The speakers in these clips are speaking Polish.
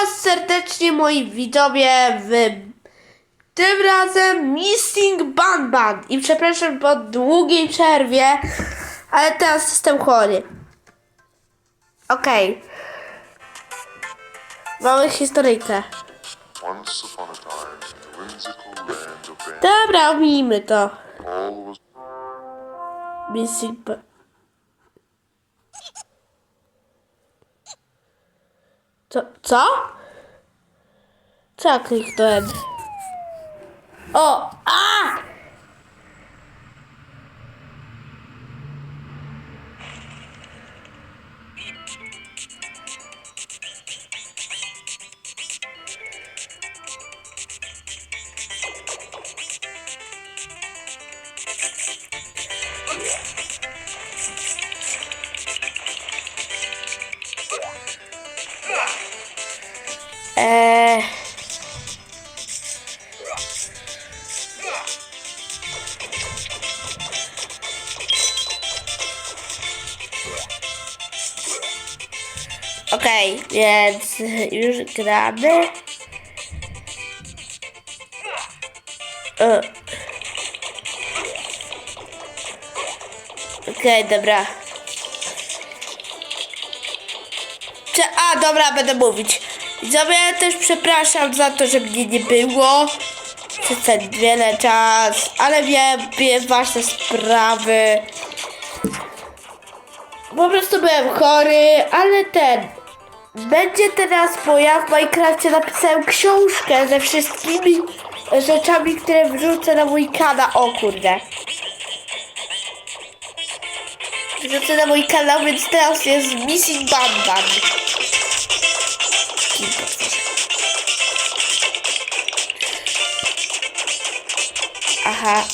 was serdecznie moi widzowie w tym razem Missing Band Band i przepraszam po długiej przerwie, ale teraz jestem chory. Okej. Mamy historyjkę. Ban, Dobra, omijmy to. Missing Band. Co? Co? Co ja kliknąłem? O! A! Więc już gramy. Okej, dobra. Cze- A, dobra, będę mówić. Widzowie, też przepraszam za to, że mnie nie było przez ten wiele czas, ale wiem, wiem ważne sprawy. Po prostu byłem chory, ale ten. Będzie teraz, bo ja w Minecrafcie napisałem książkę ze wszystkimi rzeczami, które wrzucę na mój kanał. O kurde. Wrzucę na mój kanał, więc teraz jest Missing Band Band. Kim potworzy? Aha.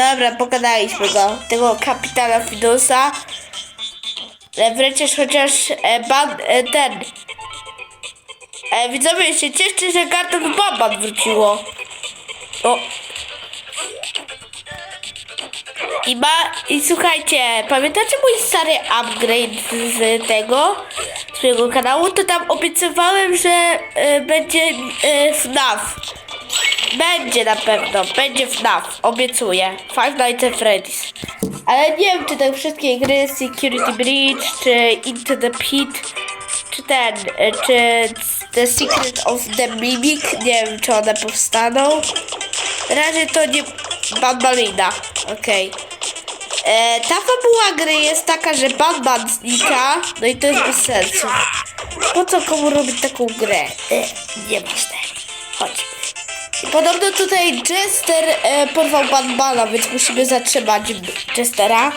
Dobra, pogadaliśmy go. Tego kapitana Fidusa. E, Wręcz chociaż e, ban, e, ten. E, widzowie się cieszcie, że karton Baban wróciło. O. I ma, i słuchajcie, pamiętacie mój stary upgrade z tego, z mojego kanału? To tam obiecywałem, że e, będzie e, FNAF. Będzie na pewno, będzie FNAF, obiecuję. Five Nights at Freddy's. Ale nie wiem, czy te wszystkie gry Security Breach, czy Into the Pit, czy ten, e, czy The Secret of the Mimic, nie wiem, czy one powstaną. Na razie to nie Bambalina, okej. E, ta fabuła gry jest taka, że Batman znika, no i to jest bez sensu. Po co komu robić taką grę? E, nieważne. Chodź. Podobno tutaj Jester e, porwał Batmana, więc musimy zatrzymać Jestera.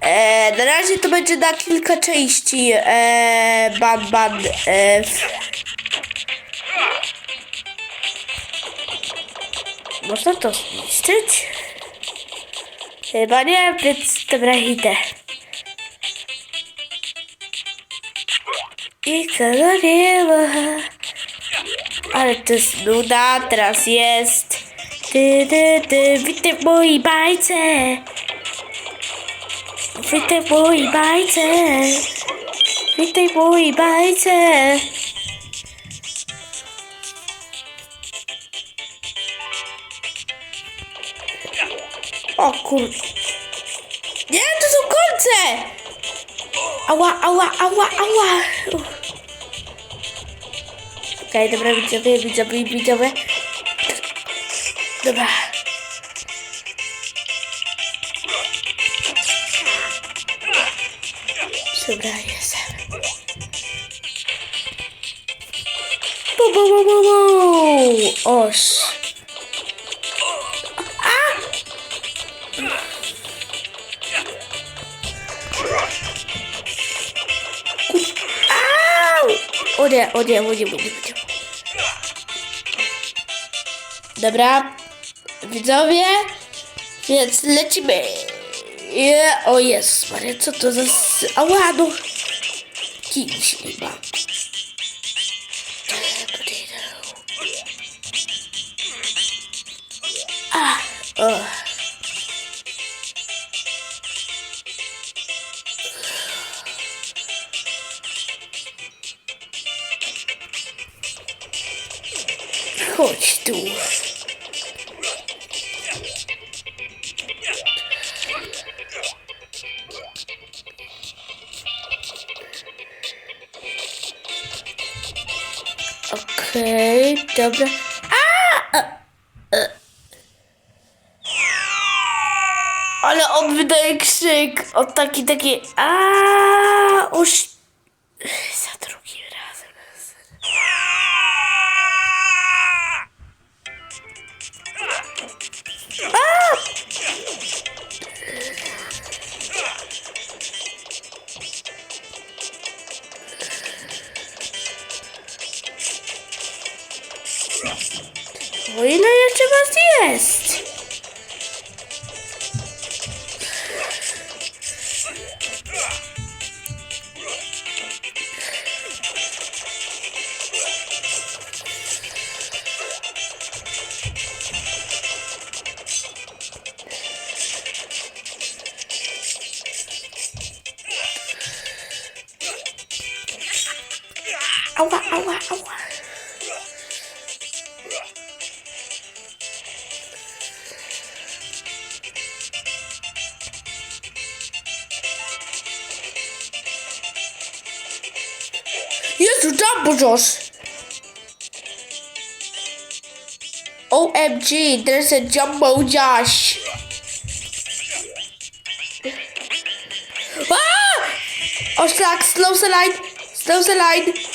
E, na razie to będzie na kilka części e, Batman. E, w... Można to zniszczyć? Chyba nie, więc dobra idę. I co do nieba. Ale to jest nuda, teraz jest. Ty, ty, ty, witaj w mojej bajce. Witaj w mojej bajce. Witaj w mojej bajce. O kur... Nie, to są kolce! Ała, ała, ała, ała. कहीं तो बीच बीच बीच दबा O nie, o nie. Dobra, widzowie, więc lecimy. Je, o Jezus Maria, co to za... Ała, no. Kimś nie ma. Okej, dobra. A! A! E. Ale on wydaje krzyk. O taki, taki. A! Oż. Ała, ała, ała. Jezu, Jumbo Josh! OMG, there's a Jumbo Josh! Ah! Oh, szlak, slow slide, slow slide. Ah!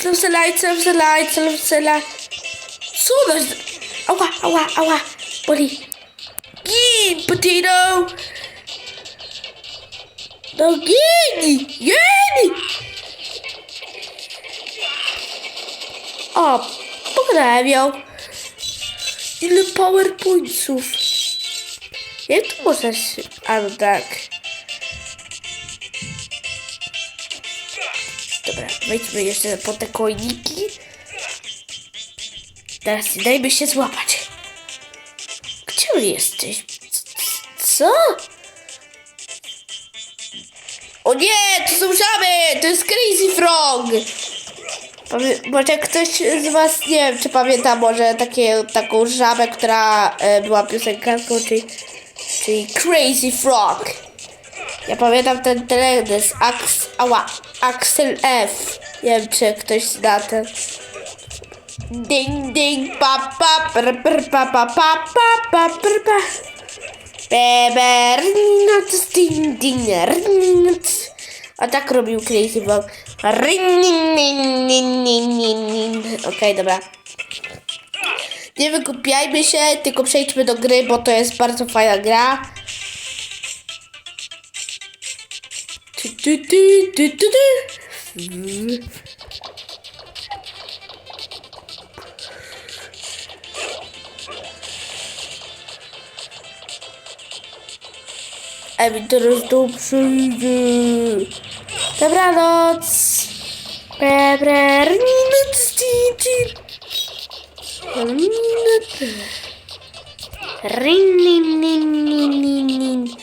Slow slide, slow slide, slow slide. Co to jest? Ała, ała, ała, boli. Gin, potato! No gin! Gin! O, pograbiał. Ile powerpointsów. Jak to można się... A no tak. Wejdźmy jeszcze po te kojniki. Teraz dajmy się złapać. Gdzie jesteś? Co? O nie, to są żaby! To jest Crazy Frog! Pamię- może ktoś z was, nie wiem, czy pamięta może takie, taką żabę, która e, była piosenkarką, czyli, czyli Crazy Frog. Ja pamiętam ten teledysk, Ax, ała, Axel F. Nie wiem, czy ktoś zna ten. Ding, ding, pa, pa, pr, pr, pa, pa, pa, pa, pa, pr, pa. Beber, not ding, ding, ring, A tak robił Crazy ning. Okej, dobra. Nie wykupiajmy się, tylko przejdźmy do gry, bo to jest bardzo fajna gra. Tu, tu, tu, tu, tu, tu. A mi teraz dobrze idzie. Dobranoc. Bebre, noc, cincin. Rin, nin, nin,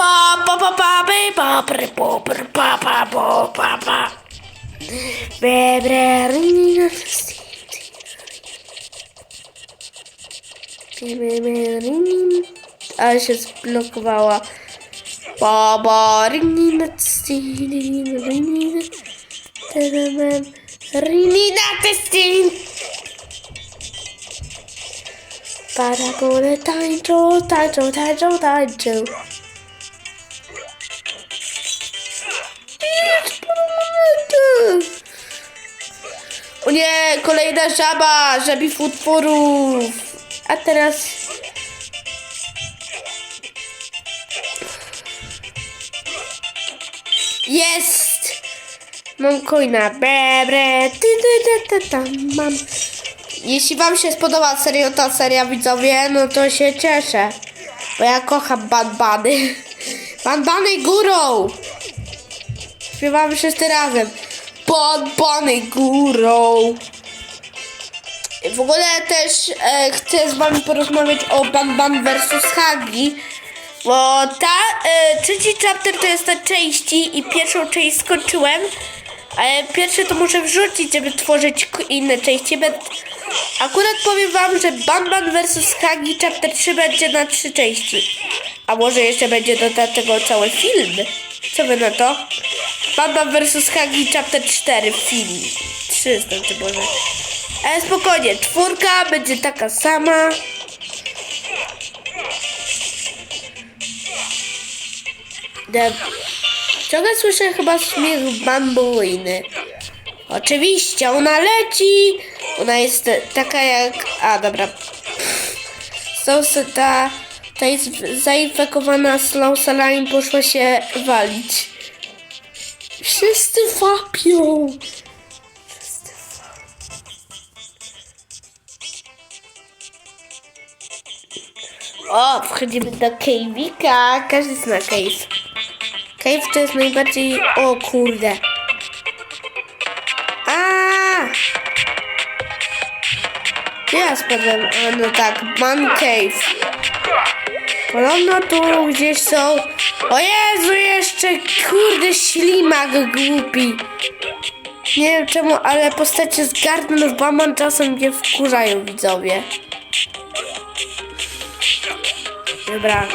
nin, nin, nin. Pa, pa, pa, pa, be, pa, pre, po, pre, pa, pa, po, pa, pa. Bebre, rin, nin, nin, nin. Ale się zblokowała. Baba, rinina, rinina, rinina, rinina, testin. Paragone tańczą, tańczą, tańczą, tańczą. O nie, kolejna żaba, żabich utworów. A teraz Jest! Mam coina. Bre, bre, ty, ty, ty, ty, tam mam. Jeśli wam się spodoba serio ta seria widzowie, no to się cieszę. Bo ja kocham banbany. Banbany górą! Śpiewamy wszyscy razem. Banbany górą! W ogóle też e, chcę z wami porozmawiać o Banban vs Hagi. Bo ta e, trzeci chapter to jest ta części i pierwszą część skończyłem. Ale pierwsze to muszę wrzucić, żeby tworzyć inne części. Akurat powiem wam, że Banban vs Hagi chapter 3 będzie na trzy części. A może jeszcze będzie do te- tego cały film. Co wy na to? Banban vs Hagi chapter 4 film. 3 znaczy może. Ale spokojnie, czwórka będzie taka sama. De- Ciągle słyszę chyba śmiech bambuiny. Oczywiście, ona leci. Ona jest taka jak... A, dobra. Są ta... Ta jest zainfekowana slow saline poszła się walić. Wszyscy wapią. Wszyscy O, wchodzimy do cave'ika. Każdy zna cave. Cave to jest najbardziej... O kurde. Ja spadłem? No tak, Man Cave. Podobno tu gdzieś są... O Jezu, jeszcze kurde ślimak głupi. Nie wiem czemu, ale postacie z Garden of Baman czasem mnie wkurzają widzowie. Dobra.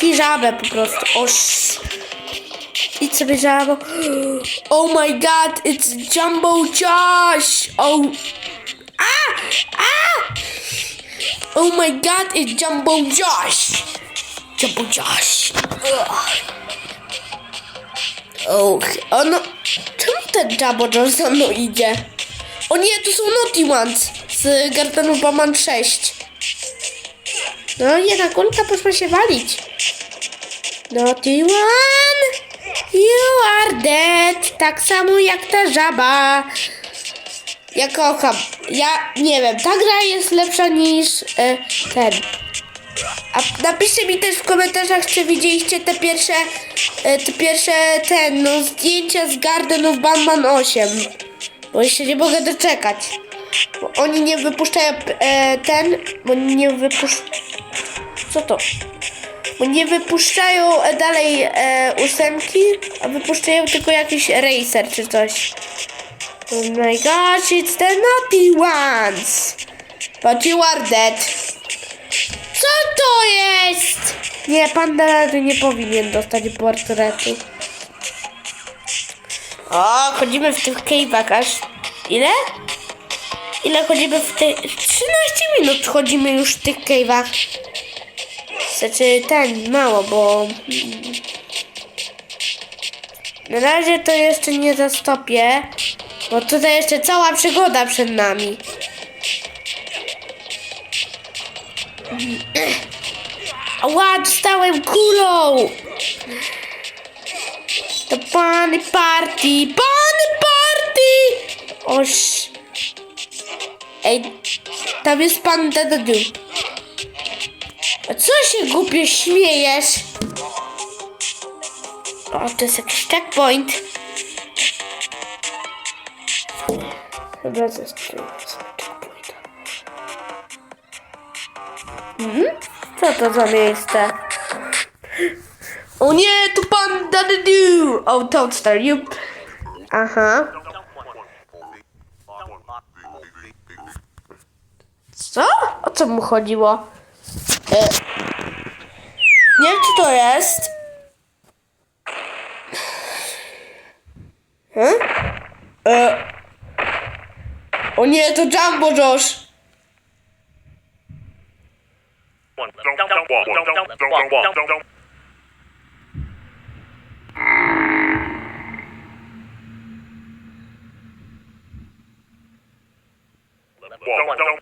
Kij żabę po prostu. Oż. Idź sobie żabo. Oh my god, it's Jumbo Josh! Oh. A! A! Oh my god, it's Jumbo Josh! Ugh. Och, ono... Czemu ten Jumbo Josh za mną idzie? O nie, tu są Naughty Ones z Gardenu Baman 6. No, jedna kulka poszła się walić. Naughty one, you are dead. Tak samo jak ta żaba. Ja kocham. Ja nie wiem, ta gra jest lepsza niż e, ten. A napiszcie mi też w komentarzach, czy widzieliście te pierwsze, e, te pierwsze ten, no zdjęcia z Gardenów Batman 8. Bo jeszcze nie mogę doczekać. Bo oni nie wypuszczają e, ten, bo nie wypuszczają. Co to? Bo nie wypuszczają e, dalej e, ósemki, a wypuszczają tylko jakiś racer czy coś. Oh my gosh, it's the naughty ones! But you are dead. Co to jest? Nie, pan Dalary nie powinien dostać portretu. O, chodzimy w tych cave'ach aż... Ile? Ile chodzimy w tych... 13 minut chodzimy już w tych cave'ach. Znaczy ten, mało, bo... Na razie to jeszcze nie zastopię, bo tutaj jeszcze cała przygoda przed nami. Ała, dostałem kulą! To pany party, pany party! Oż... Ej, tam jest pan Dadadu. A co się głupio śmiejesz? O, to jest jakiś checkpoint. Chyba zestrzelę Co to za miejsce? O nie, tu pan Dadadu! O, Toadstar, jup. Aha. Co? O co mu chodziło? E, nie wiem, czy to jest. Hmm? E, o nie, to Jumbo Josh. Wow.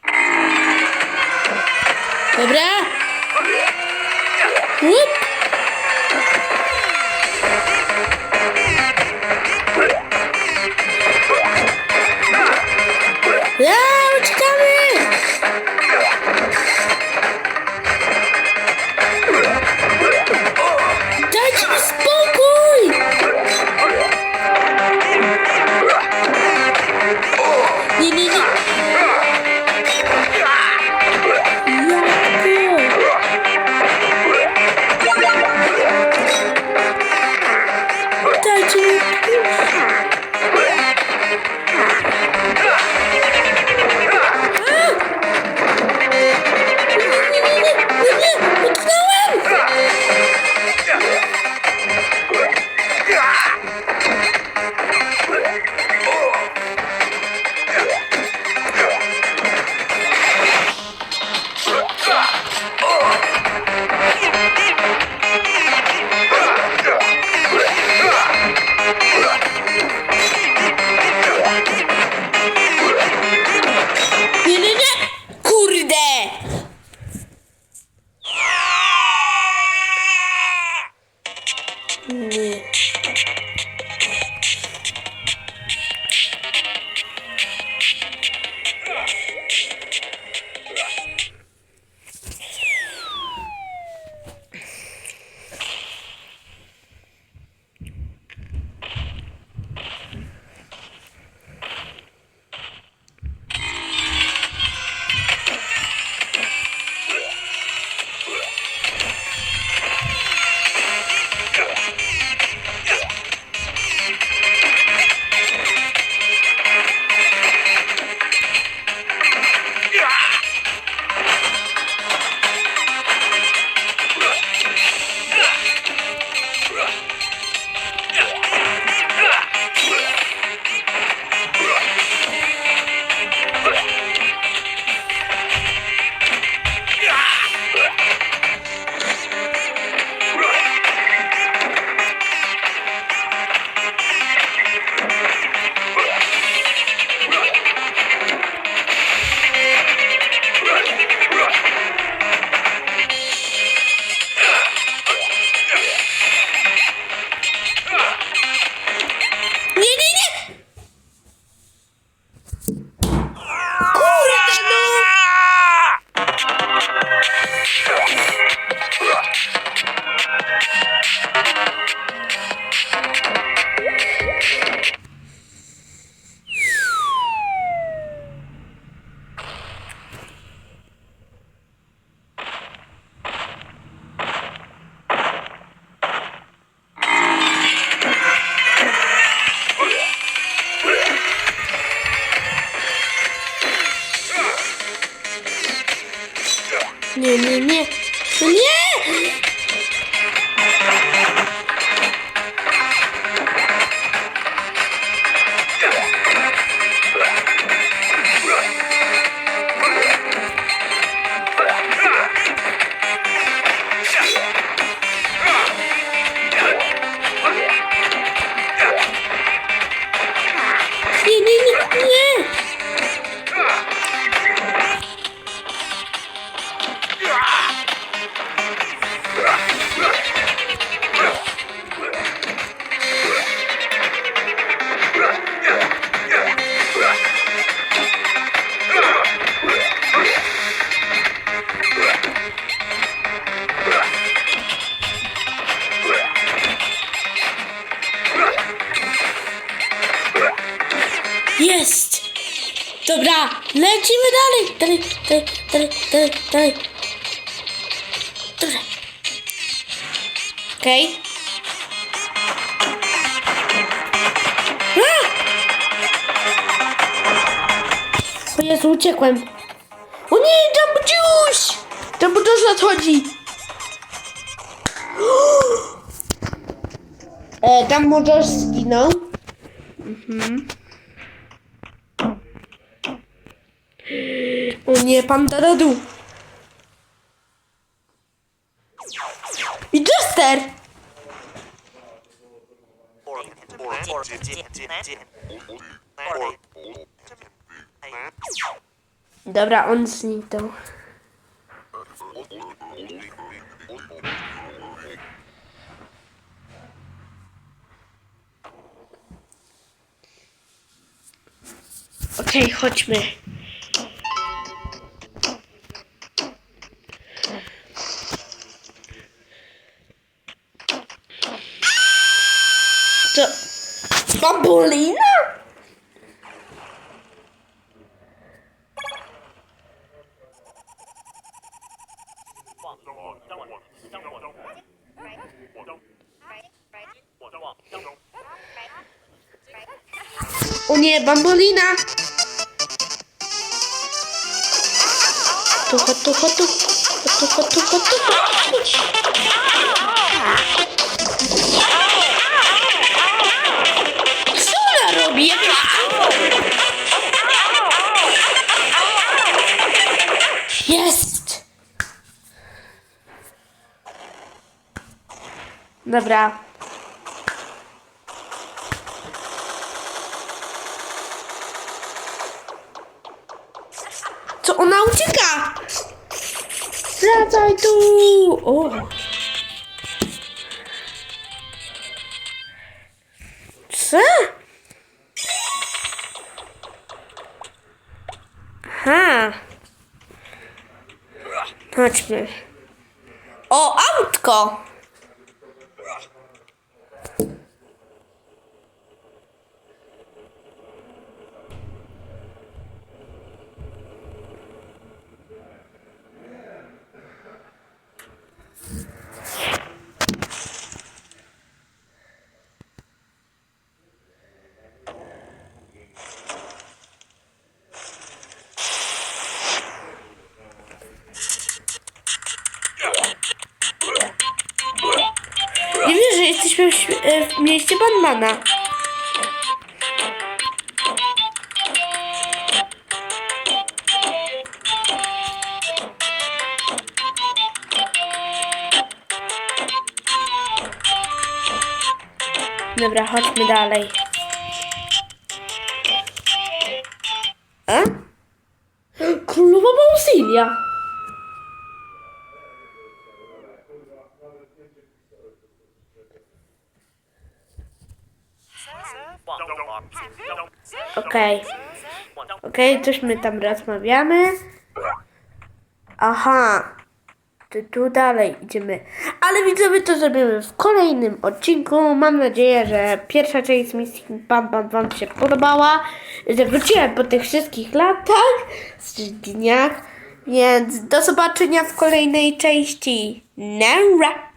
Dalej. Dobrze. Okej. A! O Jezu, uciekłem. O nie, Jumbo Juice! Jumbo Juice nadchodzi. E, tam Juice zginął. O nie, pan Daradu. I Jester! Dobra, on zniknął. Okej, chodźmy. Bambolina? O nie, bambolina! Tu, chodź, tu, chodź, tu, chodź, Dobra. Co ona ucieka? Wracaj tu! O. Co? Aha. Chodźmy. O, autko! Nie wierzę, jesteśmy w, świ- e, w mieście Batmana. Dobra, chodźmy dalej. A? Królowa Mausilia. Okej. Okej, coś my tam rozmawiamy. Aha. To tu dalej idziemy. Ale widzowie to zrobimy w kolejnym odcinku. Mam nadzieję, że pierwsza część misji Bam Bam Wam się podobała. Że wróciłem po tych wszystkich latach, dniach. Więc do zobaczenia w kolejnej części. Nara!